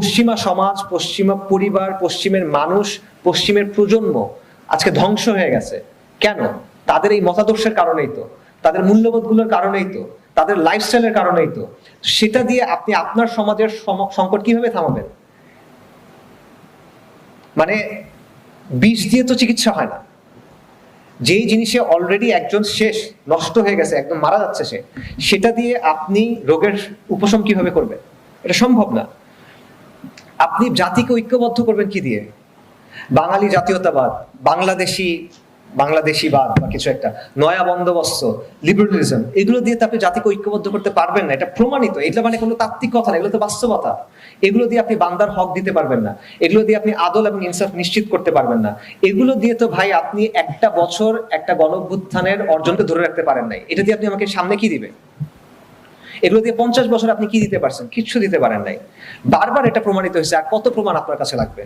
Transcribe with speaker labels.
Speaker 1: পশ্চিমা সমাজ, পশ্চিমা পরিবার, পশ্চিমের মানুষ, পশ্চিমের প্রজন্ম আজকে ধ্বংস হয়ে গেছে। কেন? তাদের এই মতাদর্শের কারণেই তো, তাদের মূল্যবোধগুলোর কারণেই তো, তাদের লাইফস্টাইলের কারণেই তো। সেটা দিয়ে আপনি আপনার সমাজের সংকট কীভাবে থামাবেন? মানে বিষ দিয়ে তো চিকিৎসা হয় না। যেই জিনিসে অলরেডি একজন শেষ, নষ্ট হয়ে গেছে, একদম মারা যাচ্ছে সে, সেটা দিয়ে আপনি রোগের উপশম কীভাবে করবেন? এটা সম্ভব না। আপনি জাতিকে ঐক্যবদ্ধ করবেন কি দিয়ে? বাঙালি জাতীয়তাবাদ, বাংলাদেশি, বাংলাদেশিবাদ বা কিছু একটা, নয়া বন্দোবস্ত লিবারেলিজম এগুলো দিয়ে তো আপনি জাতিকে ঐক্যবদ্ধ করতে পারবেন না। এটা প্রমাণিত এটা মানে কোনো তাত্ত্বিক কথা না, এগুলো তো বাস্তবতা। এগুলো দিয়ে আপনি বান্দার হক দিতে পারবেন না। এগুলো দিয়ে আপনি আদল এবং ইনসাফ নিশ্চিত করতে পারবেন না। এগুলো দিয়ে তো ভাই আপনি একটা বছর একটা গণভ্যুত্থানের অর্জনকে ধরে রাখতে পারেন নাই। এটা দিয়ে আপনি আমাকে সামনে কি দিবেন? এগুলো দিয়ে পঞ্চাশ বছর আপনি কি দিতে পারছেন? কিচ্ছু দিতে পারেন নাই। বারবার এটা প্রমাণিত হয়েছে আর কত প্রমাণ আপনার কাছে লাগবে?